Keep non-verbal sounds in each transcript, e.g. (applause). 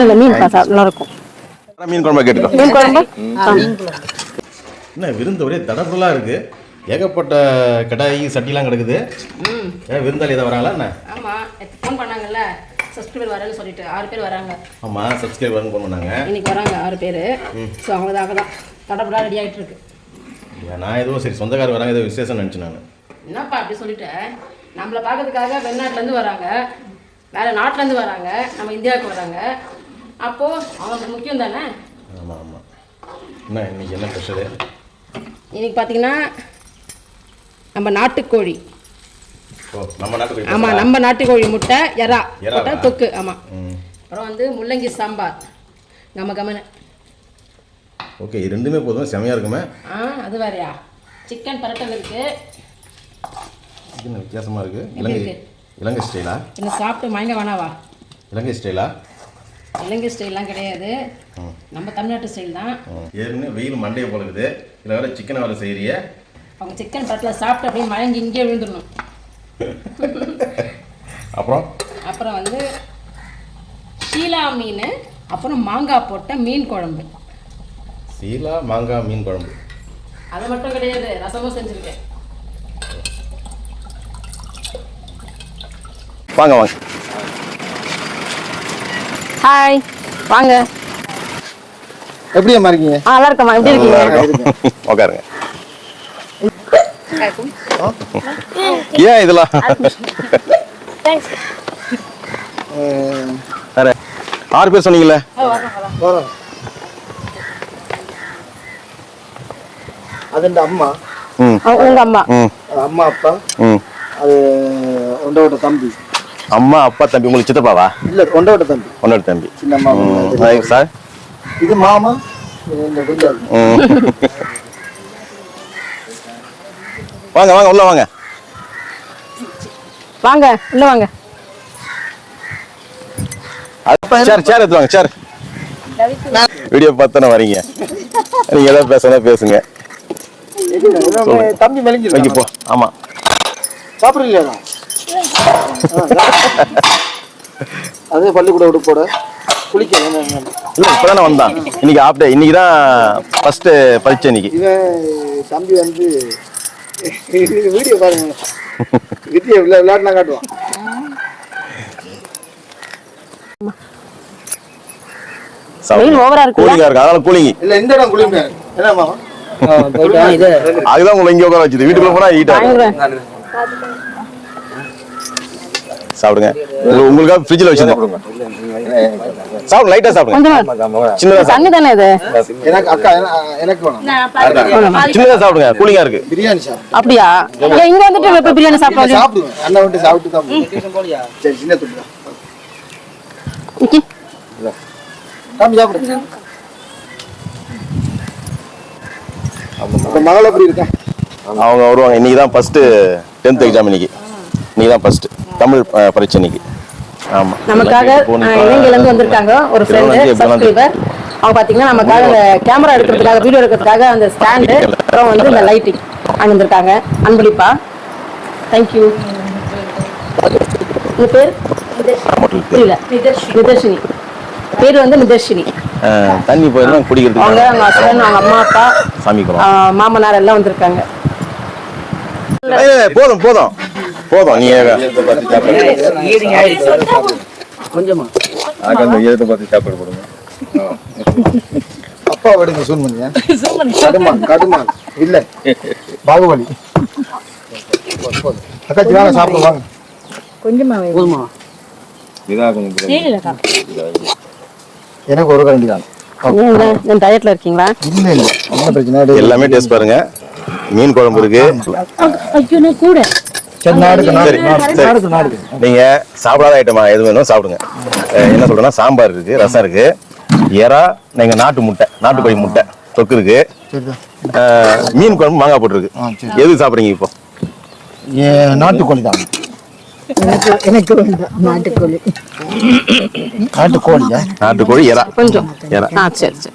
இல்லை மீன் நல்லா இருக்கும் மீன் குழம்பு கேட்டுக்கோ. மீன் குழம்பு? என்ன விருந்து ஒரே இருக்கு. ஏகப்பட்ட கடாயி சட்டிலாம் கிடக்குது. ஏன் விருந்தாளி எதாவது வராங்களா என்ன? ஆமாம் ஃபோன் பண்ணாங்கல்ல சப்ஸ்கிரைபர் வரேன்னு சொல்லிட்டு ஆறு பேர் வராங்க. ஆமாம் சப்ஸ்கிரைபர்னு ஃபோன் பண்ணாங்க. இன்னைக்கு வராங்க ஆறு பேர். ஸோ அவங்களுக்காக தான் தடப்படா ரெடி ஆகிட்டு இருக்கு. நான் ஏதோ சரி சொந்தக்காரர் வராங்க ஏதோ விசேஷம் நினச்சேன் நான். என்னப்பா அப்படி சொல்லிட்டேன் நம்மளை பார்க்கறதுக்காக வெளிநாட்டிலேருந்து வராங்க. வேறு நாட்டிலேருந்து வராங்க நம்ம இந்தியாவுக்கு வராங்க. அப்போது அவங்களுக்கு முக்கியம் தானே? ஆமாம் ஆமாம் என்ன இன்னைக்கு என்ன ஸ்பெஷலு? இன்னைக்கு பார்த்தீங்கன்னா நம்ம நாட்டுக்கோழி. ஆமாம் நம்ம நாட்டுக்கோழி முட்டை எறா? முட்டை தொக்கு ஆமாம் அப்புறம் வந்து முள்ளங்கி சாம்பார். நம்ம கமனு. ஓகே ரெண்டுமே போதும்? செமையாக இருக்குமே? ஆ அது வேறையா? சிக்கன் பரட்டல் இருக்கு. இது என்ன வித்தியாசமாக இருக்குது இலங்கை இருக்கு? இலங்கை ஸ்டைலா? என்ன சாப்பிட்டு மயங்க வேணாவா? இலங்கை ஸ்டைலா? இலங்கை ஸ்டைல்லாம் கிடையாது. நம்ம தமிழ்நாட்டு ஸ்டைல் தான். ஏற்கனவே வெயில் மண்டையை போல இருக்குது. இதில் வேறு சிக்கனை வேறு செய்கிறிய அவங்க சிக்கன் பரட்டல் சாப்பிட்டு அப்படியே மயங்கி இங்கேயே விழுந்துடணும். (laughs) அப்புறம்? அப்புறம் வந்து ஷீலா மீன் அப்புறம் மாங்காய் போட்ட மீன் குழம்பு. சீலா மாங்காய் மீன் குழம்பு. அது மட்டும் கிடையாது. ரசமும் செஞ்சுருக்கேன். வாங்க வாங்க. ஹாய் வாங்க. எப்படி அம்மா இருக்கீங்க? ஆ நல்லா இருக்கம்மா. எப்படி இருக்கீங்க? உட்காருங்க ஏன் இதெல்லாம்? வேற. ஆறு பேர் சொன்னீங்கல்ல? அது இந்த அம்மா. உங்க அம்மா. அம்மா அப்பா. அது ஒண்டோட தம்பி. அம்மா அப்பா தம்பி உங்களுக்கு சித்தப்பாவா? இல்ல ஒண்டோட தம்பி. உன்னோட தம்பி. சார்? இது மாமா வாங்க வாங்க உள்ள வாங்க. வாங்க உள்ள வாங்க. சேர் சேர் எடுத்து வாங்க சேர். வீடியோ பார்த்தானே வரீங்க. நீங்க ஏதாவது பேசணும் பேசுங்க. தம்பி வைக்க மெலிஞ்சு போ. ஆமா. சாப்பிடுறீங்களா? அது பள்ளிக்கூட உடுப்போட குளிக்க இல்ல வந்தான். இன்னைக்கு ஆஃப் டே இன்னைக்கு தான் ஃபர்ஸ்ட் பரீட்சை இன்னைக்கு. தம்பி வந்து வீடியோ பாருங்க. வித்திய விளையா விளையாட்டுனா காட்டுவான். வெயில் ஓவரா? கூலிங்கா இருக்கு. அதனால கூலிங் இல்ல இந்த இடம் குளிங்க என்ன மாமா? அதுதான் உங்களை இங்க உட்கார வச்சது. வீட்டுக்குள்ள போனா ஹீட்டா பயங்கர சாப்பிடுங்க. உங்க- உங்களுக்காக ஃப்ரிட்ஜில் வச்சிருந்தோம் சாப்பிடுங்க லைட்டா சாப்பிடுங்க சின்னதா சாப்பிடுங்க தண்ணி தானே இது? எனக்கு அக்கா என- எனக்கு வேணும். சின்னதா சாப்பிடுங்க கூலிங்கா இருக்கு. பிரியாணி சாப்பிடு. அப்படியா? இங்க வந்துட்டு எப்ப பிரியாணி சாப்பிடுவோம் சாப்பிடுவேன் அண்ணன் விட்டு சாப்பிட்டு தான் போவேன். சரி சின்ன துண்டு. தான். தம்பி சாப்பிடு. அப்ப மகள் எப்படி இருக்கா? அவங்க வருவாங்க. இன்னைக்கு தான் ஃபர்ஸ்ட் டென்த் எக்ஸாம் இன்னைக்கு. இன்னைக்கு தான் ஃபர்ஸ்ட் தமிழ் இன்னைக்கு ஆமா. நமக்காக இலங்கையில இருந்து வந்திருக்காங்க. ஒரு ஃப்ரெண்டு சப்ஸ்கிரைபர். அவங்க பாத்தீங்கன்னா நமக்காக அந்த கேமரா எடுக்கிறதுக்காக வீடியோ எடுக்கிறதுக்காக அந்த ஸ்டாண்டு அப்புறம் வந்து இந்த லைட்டிங் அங்க வந்திருக்காங்க. அன்பளிப்பா. தேங்க்யூ உங்க பேர்? புரியல நிதர்ஷினி. பேர் வந்து நிதர்ஷினி. தண்ணி போயிருந்தா அவங்க குடிக்கிறதுக்கு அவங்க ஹஸ்பண்ட் அவங்க அம்மா அப்பா சாமி மாமனார் எல்லாம் வந்திருக்காங்க. போதும் போதும். போதும் நீ கொஞ்சமா. அப்பா விடுங்க சூன் பண்ணியா? கடுமான் கடுமான். இல்ல. பாகுபலி. அக்காச்சி வாங்க சாப்பிடு வாங்க. கொஞ்சமா போதுமா? எனக்கு ஒரு கரண்டி தான். ஏன் டயட்ல இருக்கீங்களா? இல்ல இல்ல. என்ன பிரச்சனை இல்லை. எல்லாமே டேஸ்ட் பாருங்க. மீன் குழம்பு இருக்கு. ஐயோ கூட. சரி நீங்க சாப்பிடாத ஐட்டமா எது வேணும் சாப்பிடுங்க. என்ன சொல்றேன்னா சாம்பார் இருக்கு ரசம் இருக்கு. எறா நீங்க நாட்டு முட்டை நாட்டுக்கோழி முட்டை தொக்கு இருக்கு. மீன் குழம்பு மாங்காய் போட்டுருக்கு. எது சாப்பிடுறீங்க இப்போ? நாட்டுக்கோழி தான். நாட்டுக்கோழி. நாட்டுக்கோழி எறா. கொஞ்சம். எறா. சரி சரி.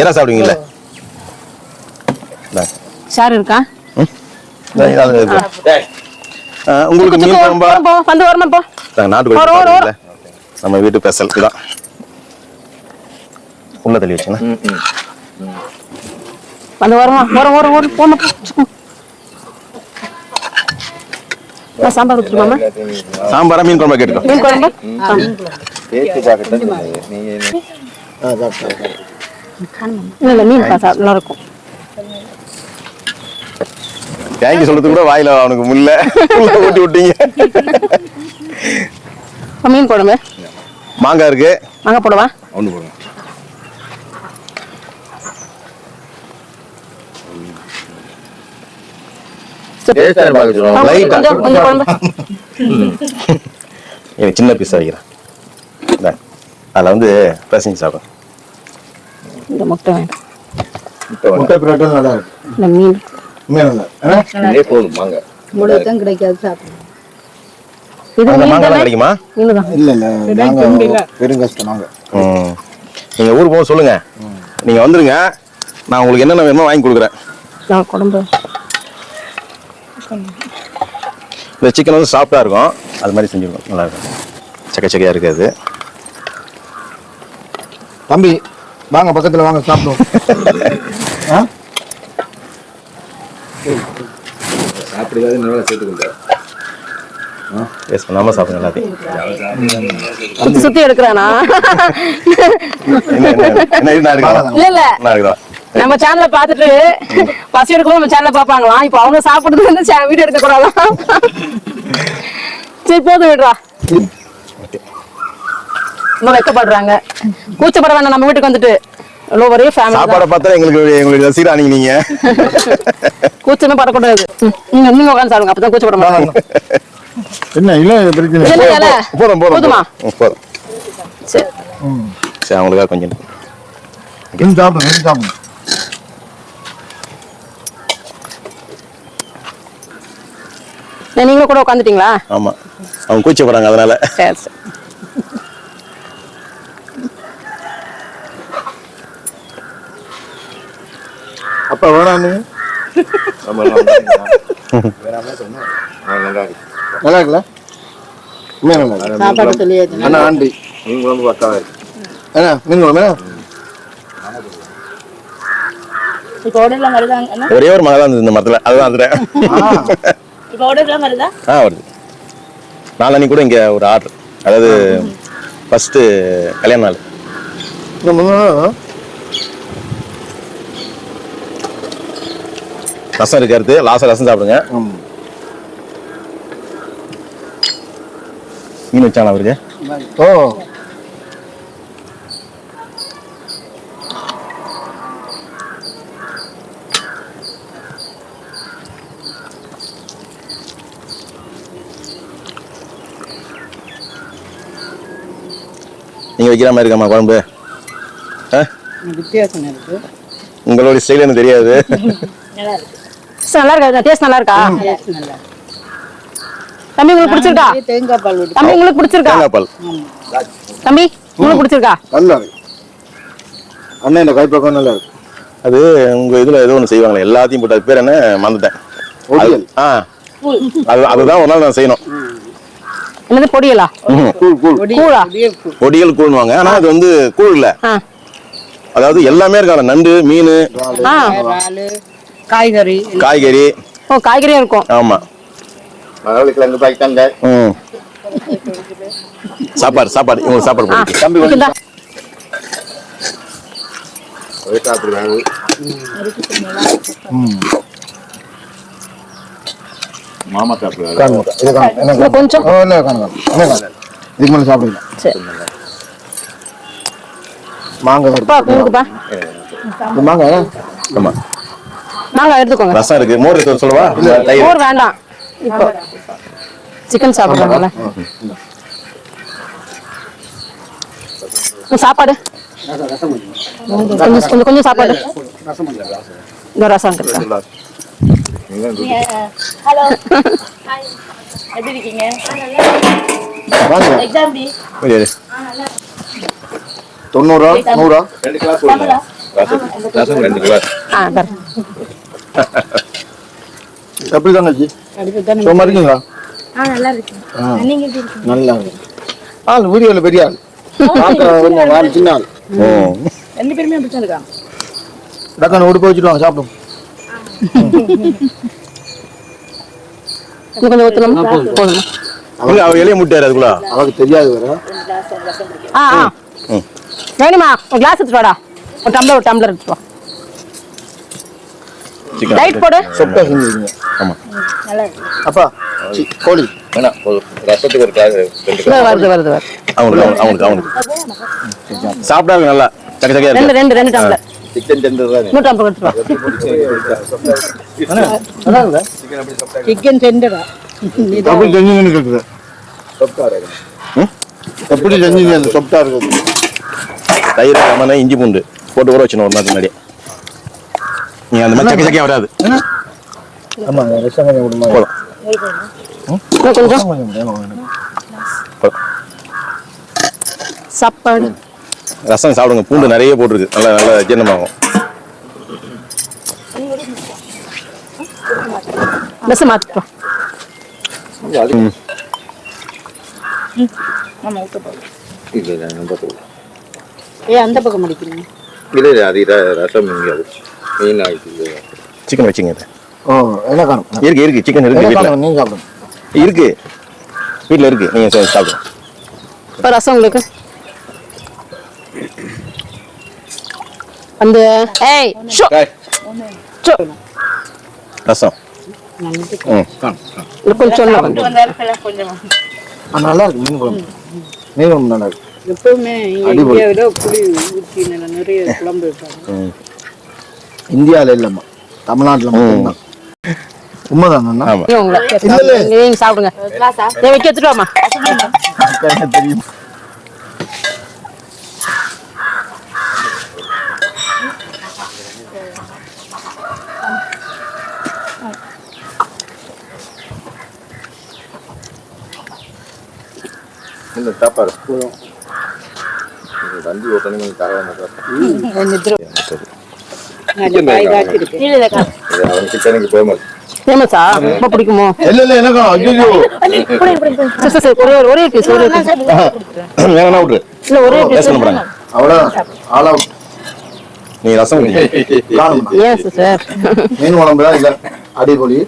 எறா சாப்பிடுவீங்கல்ல. சார் இருக்கா? உங்களுக்கு மீன் குழம்பா வந்து வரணும் போ நாட்டுக்கோழி. நம்ம வீட்டு ஸ்பெஷல் இதுதான் உள்ள தள்ளி வச்சுங்க வந்து வருமா சாம்பார் ஊற்றுமாமா சாம்பாரா மீன் குழம்பு கேட்டுக்கோ மீன் குழம்பு இல்லை மீன் நல்லா இருக்கும் தேங்க்யூ சொல்றதுக்கு கூட வாயில அவனுக்கு முல்ல. உள்ள ஊட்டி விட்டீங்க. மீன் குழம்பு மாங்காய் இருக்கு. வாங்க போடுவா? ஒன்று போடுங்க. சின்ன பீஸ் வைக்கிறேன். அதுல வந்து பேசஞ்சு சாப்பிடும் இந்த முட்டை முட்டை பிரெட்டும் நல்லா இருக்கு. இந்த மீன். முழுவதும் கிடைக்காது தானே? கிடைக்குமா? இல்ல இல்ல நாங்க பெரும் கஷ்டம் நாங்க ம். நீங்க ஊருக்கு போக சொல்லுங்க. நீங்க வந்துருங்க. நான் உங்களுக்கு என்னென்ன வேணுமோ வாங்கி கொடுக்குறேன். நான் குழம்பு இந்த சிக்கன் வந்து சாஃப்டா இருக்கும். அது மாதிரி செஞ்சுருக்கோம். நல்லா இருக்கும். சக்க சக்கையா இருக்காது தம்பி வாங்க பக்கத்துல வாங்க சாப்பிடுவோம். (laughs) பண்ணாம எல்லாத்தையும். சுத்தி சுத்தி எடுக்கிறானா? என்ன என்ன என்ன இது நான் எடுக்கலாம் இல்ல. இல்ல நம்ம சேனல்ல பாத்துட்டு பசி எடுக்கும் நம்ம சேனல்ல பாப்பாங்களாம் இப்போ அவங்க சாப்பிடுறது வந்து வீடியோ எடுக்க கூடாதான் சரி போதும் விடுறா. இன்னும் வைக்கப்படுறாங்க. கூச்சப்பட வேண்டாம் நம்ம வீட்டுக்கு வந்துட்டு. ஒரே ஃபேமிலி சாப்பாடை பார்த்தா எங்களுக்கு எங்களுக்கு ரசிகரா நீங்க நீங்க. கூச்சமே படக்கூடாது. நீங்க நீங்க உட்காந்து சாப்பிடுங்க அப்பதான் கூச்சப்பட மாட்டாங்க. என்ன இல்ல பிரச்சனை இது என்ன இலை? போதும். போதும் சரி. சரி அவங்களுக்காக கொஞ்சம். இன்னும் சாப்பிடுங்க இன்னும் சாப்பிடுங்க நீங்களும் கூட உட்காந்துட்டீங்களா ஆமா. அவங்க கூச்சப்படுறாங்க அதனால. சரி சரி. அப்பா வேணான்னு. நல்லா இருக்குல்ல? உண்மையா நல்லா இருக்கு. சாப்பாடு சொல்லியாச்சு. அண்ணா ஆண்டி. நீங்க வந்து பக்காவா இருக்கு. அண்ணா மீன் குழம்பு என்ன? இப்போ ஆர்டர்லாம் வருதாங்க அண்ணா? ஒரே ஒரு மழை தான் இருந்தது இந்த மரத்துல. அதுதான் இப்போ ஆர்டர்லாம் வருதா? ஆ வருது. நாளன்னைக்கு கூட இங்க ஒரு ஆர்டர் அதாவது ஃபர்ஸ்ட் கல்யாண நாள் இந்த முன்னாடி ரசம் இருக்கு அடுத்து. லாஸ்ட் ரசம் சாப்பிடுங்க. மீன் வச்சாங்களா அவருக்கு? ஓ. நீங்க வைக்கிற மாதிரி இருக்காமா குழம்பு? ஆ? வித்தியாசம் இருக்கு. உங்களோட ஸ்டைல் எனக்கு தெரியாது. (laughs) டேஸ்ட் நல்லா இருக்கா? டேஸ்ட் நல்லா இருக்கு. தம்பி உங்களுக்கு பிடிச்சிருக்கா? தேங்காய் பால் தம்பி உங்களுக்கு பிடிச்சிருக்கா? தேங்காய் பால். தம்பி உங்களுக்கு பிடிச்சிருக்கா? நல்லா இருக்கு. அண்ணன் இந்த கைப்பக்கம் நல்லா இருக்கு. அது உங்க இதுல ஏதோ ஒன்று செய்வாங்களே எல்லாத்தையும் போட்டு அது பேர் என்ன? மறந்துட்டேன். ஆ. அது அதுதான் ஒரு நாள் நான் செய்யணும். என்னது பொடியலா. கூழ் கூழ். கூழா? பொடியல் கூழ்வாங்க ஆனா அது வந்து கூழ் இல்ல. அதாவது எல்லாமே இருக்காங்க. நண்டு மீன் காய்கறி. காய்கறி. ஓ காய்கறியும் இருக்கும். ஆமா. ம். சாப்பாடு சாப்பாடு இவங்களுக்கு சாப்பாடு போட்டு தம்பி இந்தா. ம். மாமா இன்னும் கொஞ்சம். இதுக்கு மேலே சாப்பிடுங்க. சரி. மாங்காய். மாங்காய்? ஆமா. மாங்காய் எடுத்துக்கோங்க. ரசம் இருக்கு. மோர் எடுத்து சொல்லவா? மோர் வேண்டாம். இப்போ சிக்கன் சாப்பிட்றாங்கல்ல சாப்பாடு. கொஞ்சம் கொஞ்சம் கொஞ்சம் சாப்பாடு. இந்த ரசம் ஹலோ. எப்படி இருக்கீங்க. தொண்ணூறா? நூறா? ரசம் ரெண்டு கிளாஸ் ஆ தரேன். (laughs) எப்படி தங்கச்சி சும்மா இருக்கீங்களா? ஆ நல்லா இருக்கு ஆ. நீங்க எப்படி இருக்கீங்க? நல்லா இருக்கு ஆள் வீடியோவில் பெரிய ஆள். கொஞ்சம் சின்ன ஆள். ம். ரெண்டு பேருமே அப்படித்தான் இருக்காங்க. டக்கான உடுப்பு வச்சுட்டு வாங்க சாப்பிடும். கொஞ்சம் ஊற்றணுமா போதுமா. இல்ல, அவர் எளிய முட்டாரு அதுக்குள்ள அவருக்கு தெரியாது வேற. ஆ. வேணுமா? ஒரு கிளாஸ் எடுத்துட்டு வாடா. ஒரு டம்ளர் ஒரு டம்ளர் எடுத்துட்டு வா. சிக்கன் லைட் போடு. சொப்பா செஞ்சுருக்கீங்க. ஆமா. அப்பா கோழி. வேணாம் ஒரு ரசத்துக்கு ஒரு கிளாஸ் வருது வருது வருது. அவங்களுக்கு அவங்களுக்கு அவங்களுக்கு சாப்பிடாங்க நல்லா சக்க சக்கையா ரெண்டு இருக்கு ரெண்டு ரெண்டு டம்ளர் சிக்கன் சென்டர் தான். சிக்கன் எப்படி (laughs) செஞ்சீங்கன்னு கேட்குது எப்படி செஞ்சீங்க அந்த சொப்டா இருக்குது தயிர் லெமன் இஞ்சி பூண்டு போட்டு ஊற வச்சணும் ஒரு நாள் முன்னாடி. நீ அந்த மாதிரி சக்க சக்கையா வராது. ஆமா ரசம் கொஞ்சம் விடுமா. சாப்பாடு. ரசம் சாப்பிடுங்க. பூண்டு நிறைய போட்டிருக்கு. நல்லா நல்லா ஜீரணமாகும். பஸ் மாற்றிட்டு ம். ஆமா அந்த பக்கம். அடிக்கிறீங்க இல்லை இல்லை அது ரசம் இங்கே மெயின் ஆகிட்டு சிக்கன் வச்சுங்க இதை. ஓ என்ன காணும் இருக்கு இருக்கு. சிக்கன் இருக்கு வீட்டில் நீங்க சாப்பிடுங்க. இருக்கு. வீட்டில் இருக்கு. நீங்க சா- சாப்பிடுங்க. இப்போ ரசம் உங்களுக்கு? அந்த ஏய் ஷோ. ஷோ. ரசம். கொஞ்சம் நல்லா இருக்கு. மீன் குழம்பு. மீன் குழம்பு நல்லா இருக்கு. எப்பவுமே இங்க அடிபொலி. இந்தியாவில புளி ஊற்றி நல்ல நிறைய குழம்பு வைப்பாங்க. ம். இந்தியாவில் இல்லைம்மா. தமிழ்நாட்டில் மட்டும்தான். உண்மைதான் சாப்பிடுங்க. வைக்க எடுத்துட்டு வாமா தெரியும் இந்த சாப்பாடு. வண்டி ஓட்டணும் ஃபேமஸ் ரொம்ப பிடிக்குமோ? இல்ல இல்ல எனக்கு? ஐயோ சரி சரி, சரி ஒரே ஒரு ஒரே பீஸ் ஒரே பீஸ் வேணா விட்ரு இல்ல ஒரே பீஸ் ஆல் அவுட் நீ ரசம் ஏன் சார் மீன் குழம்பு தான் இல்லை அடிபொலி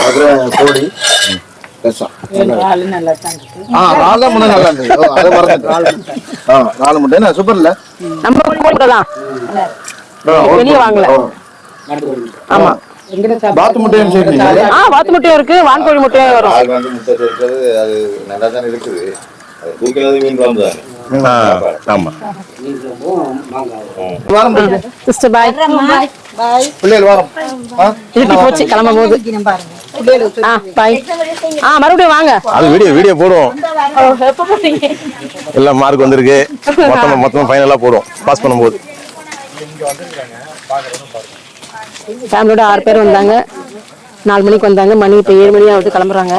அப்புறம் கோழி ஆளு சூப்பர் இல்ல? நம்ம. வெளிய வாங்கல. ஆமா. முட்டையும் சேர்த்தீங்க ஆ வாத்து முட்டையும் இருக்கு. வான்கோழி முட்டையும் வரும். அது நல்லா தான். இருக்குது கிளம்பும் போது ஆ பாய். ஆ? மறுபடியும் வாங்க. அது வீடியோ வீடியோ போடுவோம். எல்லாம் மார்க் வந்திருக்கு. மொத்தமா மொத்தமா ஃபைனலா போடுவோம். பாஸ் பண்ணும்போது. ஃபேமிலியோட ஆறு பேர் வந்தாங்க. நாலு மணிக்கு வந்தாங்க. மணி இப்போ ஏழு மணி ஆகுது கிளம்புறாங்க.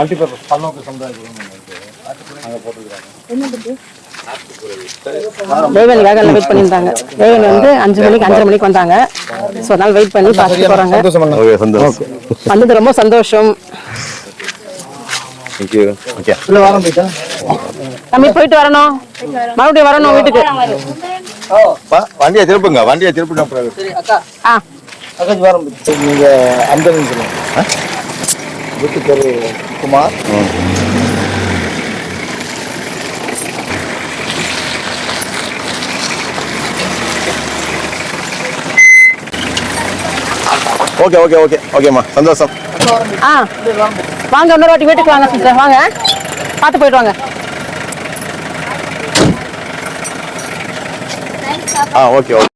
தேவனுக்காக எல்லாம் வெயிட் பண்ணியிருந்தாங்க. தேவன் வந்து அஞ்சு மணிக்கு அஞ்சரை மணிக்கு வந்தாங்க. ஸோ அதனால வெயிட் பண்ணி பார்த்துட்டு சந்தோஷம் வந்தது ரொம்ப சந்தோஷம். தம்பி போயிட்டு வரணும். மறுபடியும் வரணும் வீட்டுக்கு. வண்டியை திருப்புங்க வண்டியை திருப்பின பிறகு. ஆ. அக்கா வாரம் நீங்க அந்தன்னு சொல்லுங்க. வீட்டு பேரு குமார். ஓகே ஓகே ஓகே ஓகேம்மா. சந்தோஷம். ஆ. வாங்க இன்னொரு வாட்டி வீட்டுக்கு வாங்க சிஸ்டர். வாங்க. பார்த்து போயிட்டு வாங்க. ஆ ஓகே ஓகே